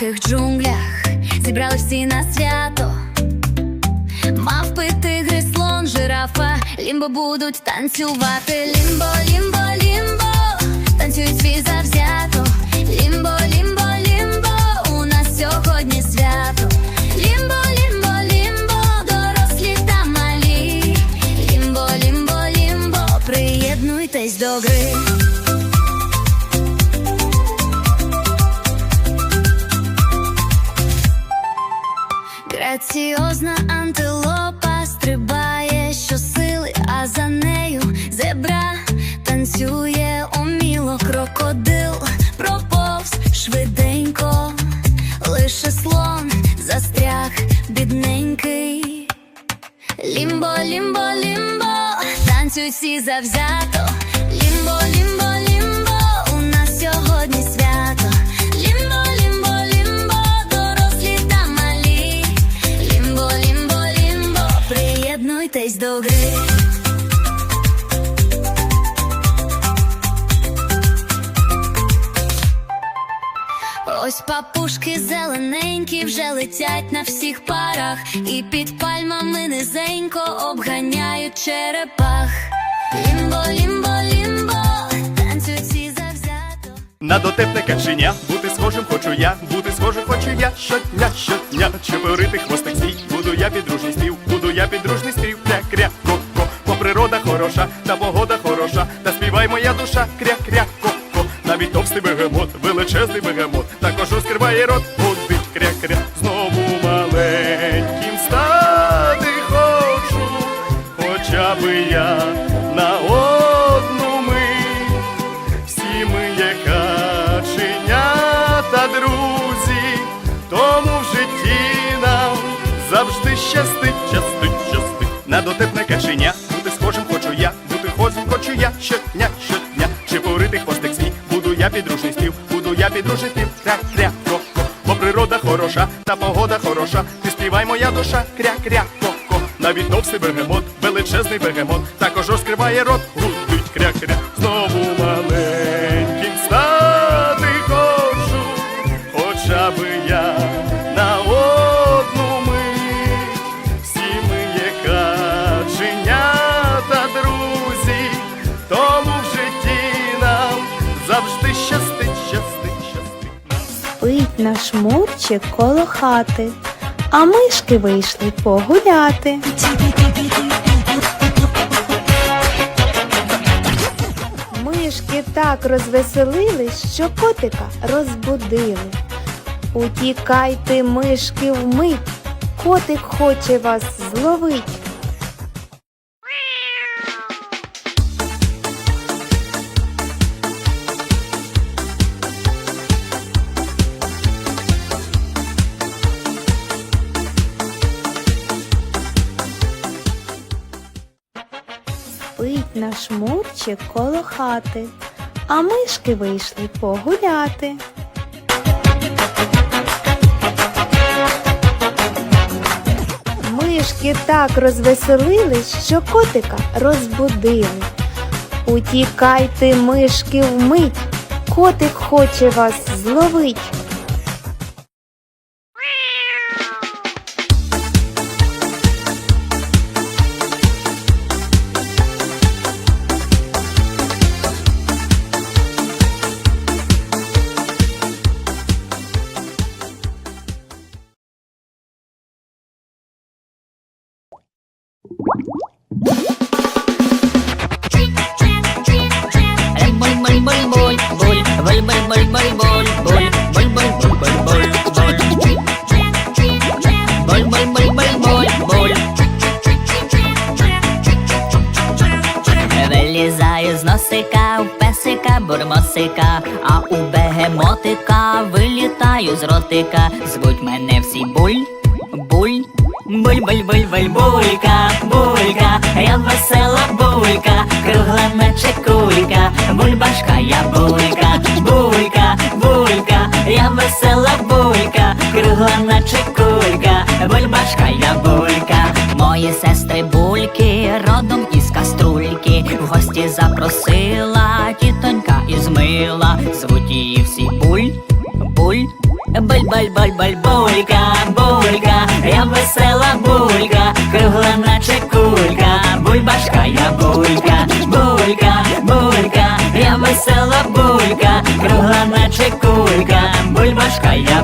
диких джунглях зібрали всі на свято. Мавпи, тигри, слон, жирафа, лімбо будуть танцювати. Лімбо, лімбо, лімбо, танцюють свій завзято. Лімбо, лімбо, лімбо, у нас сьогодні свято. Лімбо, лімбо, лімбо, дорослі та малі. Лімбо, лімбо, лімбо, приєднуйтесь до гри. Граціозна антилопа стрибає щосили, а за нею зебра танцює уміло крокодил, проповз швиденько, лише слон застряг бідненький. Лімбо, лімбо, лімбо, танцюють всі завзято. Папушки зелененькі вже летять на всіх парах, і під пальмами низенько обганяють черепах. Лімбо, лімбо, лімбо, танцюють всі завзято. На дотепне каченя бути схожим хочу я, бути схожим хочу я щодня, щодня. Чепурити хвостик свій, буду я підружний спів, буду я підружний спів, кря кря ко ко Бо природа хороша, та погода величезний бегемот, також розкриває рот, гудить кря кря Знову маленьким стати хочу, хоча би я на одну мить. Всі ми є каченята, друзі, тому в житті нам завжди щастить, щастить, щастить. На дотепне каченя бути схожим хочу я, бути хозим хочу я щодня, щодня. Чепурити хвостик свій, буду я кря кря ко Бо природа хороша, та погода хороша, ти співай моя душа, кря кря ко ко. Навіть товстий бегемот, величезний бегемот, також розкриває рот, наш мурчик коло хати, а мишки вийшли погуляти. Мишки так розвеселились, що котика розбудили. Утікайте, мишки, вмить, котик хоче вас зловить. Наш мурчик коло хати, а мишки вийшли погуляти. Мишки так розвеселились, що котика розбудили. Утікайте, мишки, вмить, котик хоче вас зловить. Вилізає з носика у песика бурмосика, а у бегемотика вилітаю з ротика. Звуть мене всі буль, буль, буль, буль, буль, буль, булька, булька, я весела булька, кругла наче кулька, бульбашка, я булька, бульбашка, я булька, мої сестри бульки, родом із каструльки, в гості запросила тітонька із мила, звуть її всі буль, буль, буль, буль, буль буль буль булька, булька, я весела булька, кругла наче кулька, бульбашка я булька, булька, булька, я весела булька, кругла наче кулька, бульбашка я